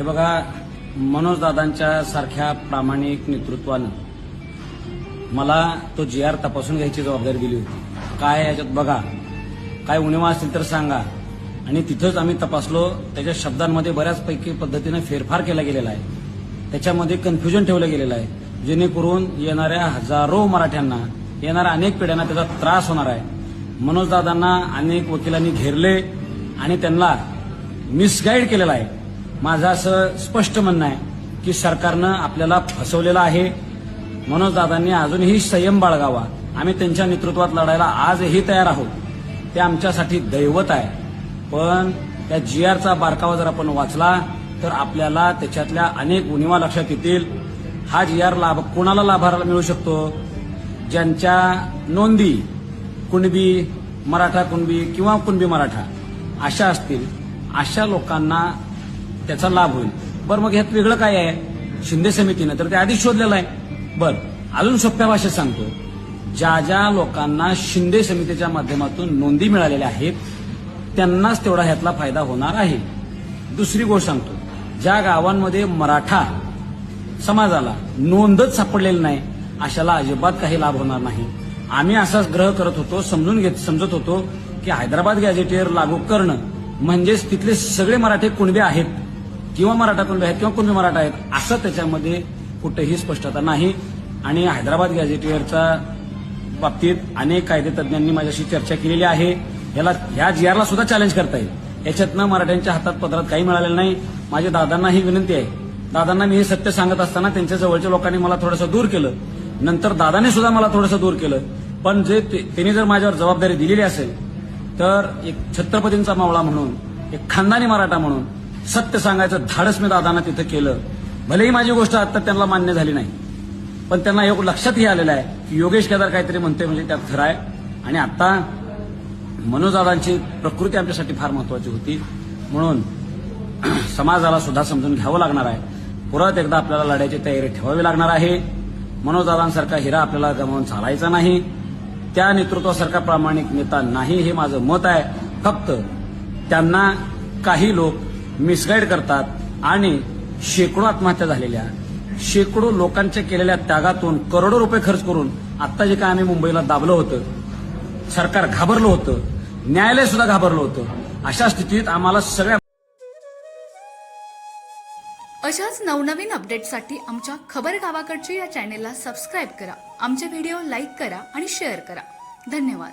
हे बघा मनोजदादांच्या सारख्या प्रामाणिक नेतृत्वानं मला तो जी आर तपासून घ्यायची जबाबदारी दिली होती. काय याच्यात बघा काय उणिवा असतील तर सांगा. आणि तिथंच आम्ही तपासलो त्याच्या शब्दांमध्ये बऱ्याचपैकी पद्धतीनं फेरफार केला गेलेला आहे. त्याच्यामध्ये कन्फ्युजन ठेवलं गेलेलं आहे. जेणेकरून येणाऱ्या हजारो मराठ्यांना येणाऱ्या अनेक पिढ्यांना त्याचा त्रास होणार आहे. मनोजदादांना अनेक वकिलांनी घेरले आणि त्यांना मिसगाईड केलेला आहे. माझं असं स्पष्ट म्हणणं आहे की सरकारनं आपल्याला फसवलेलं आहे. मनोजदादांनी अजूनही संयम बाळगावा. आम्ही त्यांच्या नेतृत्वात लढायला आजही तयार आहोत. ते आमच्यासाठी दैवत आहे. पण त्या जी आरचा बारकावा जर आपण वाचला तर आपल्याला त्याच्यातल्या अनेक उणिवा लक्षात येतील. हा जी आर लाभ कोणाला लाभाला मिळू शकतो? ज्यांच्या नोंदी कुणबी मराठा कुणबी किंवा कुणबी मराठा अशा असतील अशा लोकांना त्याचा लाभ होईल. बरं मग ह्यात वेगळं काय आहे? शिंदे समितीनं तर ते आधीच शोधलेलं आहे. बरं अजून सोप्या भाषेत सांगतो. ज्या ज्या लोकांना शिंदे समितीच्या माध्यमातून नोंदी मिळालेल्या आहेत त्यांनाच तेवढा ह्यातला फायदा होणार आहे. दुसरी गोष्ट सांगतो. ज्या गावांमध्ये मराठा समाजाला नोंदच सापडलेली नाही अशाला अजिबात काही लाभ होणार नाही. आम्ही असाच ग्रह करत होतो समजून घेत समजत होतो की हैदराबाद गॅझेटियर लागू करणं म्हणजेच तिथले सगळे मराठे कुणबे आहेत? किंवा मराठा कुणबे आहेत किंवा कुणबे मराठा आहेत असं त्याच्यामध्ये कुठेही स्पष्टता नाही. आणि हैदराबाद गॅजेटियरच्या बाबतीत अनेक कायदे तज्ज्ञांनी माझ्याशी चर्चा केलेली आहे. याला ह्या जीआरला सुद्धा चॅलेंज करता येईल. याच्यातनं मराठ्यांच्या हातात पदरात काही मिळालेलं नाही. माझ्या दादांना ही विनंती आहे. दादांना मी हे सत्य सांगत असताना त्यांच्या जवळच्या लोकांनी मला थोडंसं दूर केलं. नंतर दादाने सुद्धा मला थोडंसं दूर केलं. पण जे ते- त्यांनी जर माझ्यावर जबाबदारी दिलेली असेल तर एक छत्रपतींचा मावळा म्हणून एक खानदानी मराठा म्हणून सत्य सांगायचं धाडस मी दादांना तिथं केलं. भलेही माझी गोष्ट आता त्यांना मान्य झाली नाही पण त्यांना एक लक्षातही आलेलं आहे की योगेश केदार काहीतरी म्हणते म्हणजे त्यात खरं आहे. आणि आता मनोजदादांची प्रकृती आमच्यासाठी फार महत्वाची होती. म्हणून समाजाला सुद्धा समजून घ्यावं लागणार आहे. परत एकदा आपल्याला लढायची तयारी ठेवावी लागणार आहे. मनोजदादांसारखा हिरा आपल्याला गमावून चालायचा नाही. त्या नेतृत्वासारखा प्रामाणिक नेता नाही हे माझं मत आहे. फक्त त्यांना काही लोक मिसगाईड करतात आणि शेकडो आत्महत्या झालेल्या. शेकडो लोकांच्या केलेल्या त्यागातून करोडो रुपये खर्च करून आता जे काय आम्ही मुंबईला दाबलं होतं सरकार घाबरलं होतं न्यायालय सुद्धा घाबरलं होतं अशा स्थितीत आम्हाला सगळ्या अशाच नवनवीन अपडेटसाठी आमच्या खबर गावाकडच्या या चॅनेलला सबस्क्राईब करा. आमचे व्हिडिओ लाईक करा आणि शेअर करा. धन्यवाद.